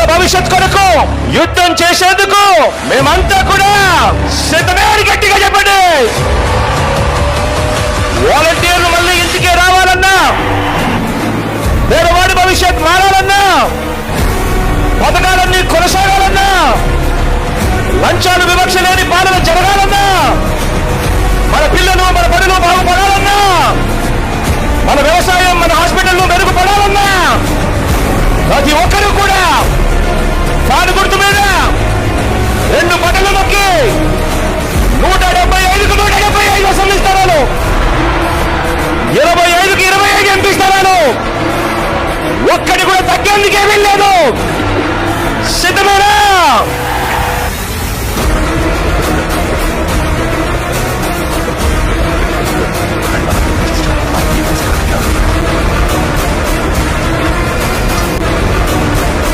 ఉజ్వల భవిష్యత్ కొరకు యుద్ధం చేసేందుకు మేమంతా కూడా సిద్ధమేని గట్టిగా చెప్పండి. వాలంటీర్లు మళ్ళీ ఇంటికే రావాలన్నా పేదవాడి భవిష్యత్ మారాలన్నా పథకాలన్నీ కొనసాగాలన్నా లంచాలు వివక్ష లేని ఎందుకే వెళ్ళాడు